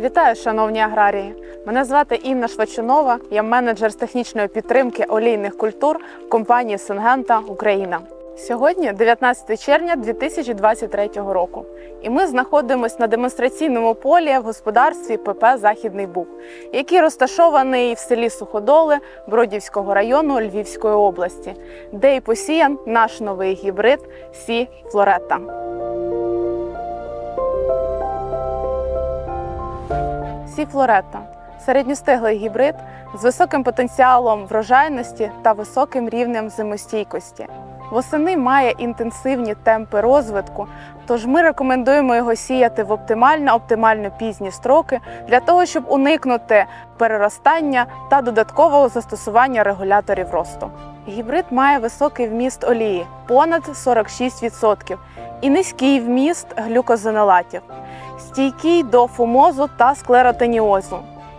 Вітаю, шановні аграрії! Мене звати Інна Швачунова, я менеджер з технічної підтримки олійних культур компанії Сингента Україна. Сьогодні 19 червня 2023 року, і ми знаходимося на демонстраційному полі в господарстві ПП Західний Буг, який розташований в селі Суходоли Бродівського району Львівської області, де і посіян наш новий гібрид Сі Флоретта. Сі Флоретта середньостиглий гібрид з високим потенціалом врожайності та високим рівнем зимостійкості. Восени має інтенсивні темпи розвитку, тож ми рекомендуємо його сіяти в оптимально оптимально пізні строки для того, щоб уникнути переростання та додаткового застосування регуляторів росту. Гібрид має високий вміст олії понад 46% і низький вміст глюкозонолатів, стійкий до фумозу та склеротеніозу.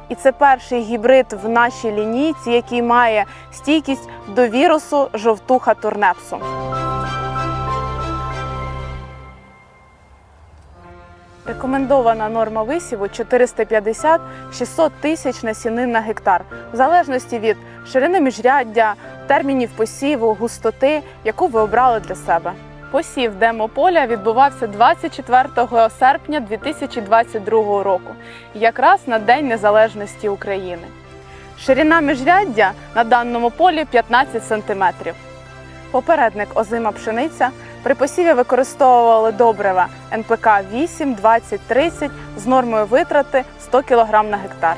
І це перший гібрид в нашій лінійці, який має стійкість до вірусу жовтуха турнепсу. Рекомендована норма висіву 450-600 тисяч насінин на гектар, в залежності від ширини міжряддя, термінів посіву, густоти, яку ви обрали для себе. Посів демополя відбувався 24 серпня 2022 року, якраз на День Незалежності України. Ширина міжряддя на даному полі 15 см. Попередник озима пшениця при посіві використовували добрива НПК 8, 20, 30 з нормою витрати 100 кг на гектар.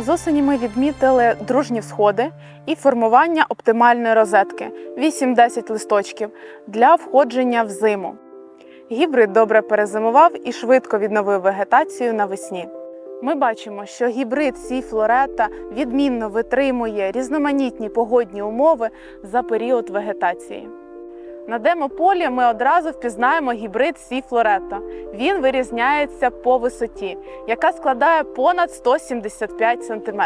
З осені ми відмітили дружні всходи і формування оптимальної розетки 8-10 листочків для входження в зиму. Гібрид добре перезимував і швидко відновив вегетацію навесні. Ми бачимо, що гібрид Сі Флорета відмінно витримує різноманітні погодні умови за період вегетації. На демополі ми одразу впізнаємо гібрид Сі Флорета. Він вирізняється по висоті, яка складає понад 175 см.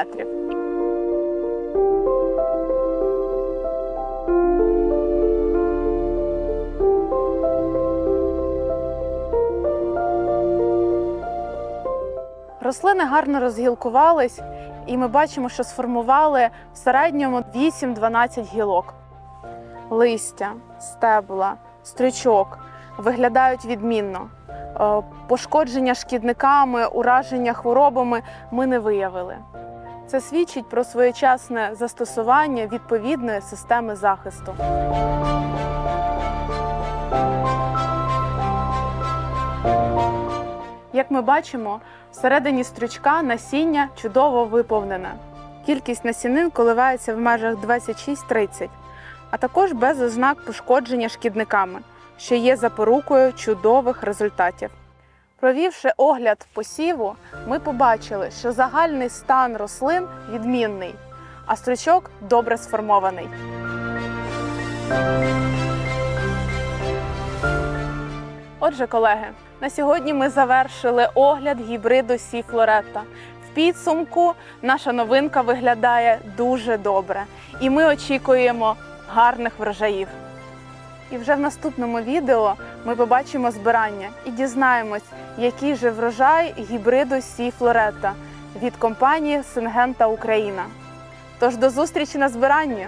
Рослини гарно розгілкувались, і ми бачимо, що сформували в середньому 8-12 гілок. Листя, стебла, стрючок виглядають відмінно. Е, Пошкодження шкідниками, ураження хворобами ми не виявили. Це свідчить про своєчасне застосування відповідної системи захисту. Як ми бачимо, всередині стрючка насіння чудово виповнене. Кількість насінин коливається в межах 26-30, а також без ознак пошкодження шкідниками, що є запорукою чудових результатів. Провівши огляд посіву, ми побачили, що загальний стан рослин відмінний, а стручок добре сформований. Отже, колеги, на сьогодні ми завершили огляд гібриду Сі Флоретта. В підсумку наша новинка виглядає дуже добре, і ми очікуємо гарних врожаїв. І вже в наступному відео ми побачимо збирання і дізнаємось, який же врожай гібриду Сі Флорета від компанії Сингента Україна. Тож до зустрічі на збиранні!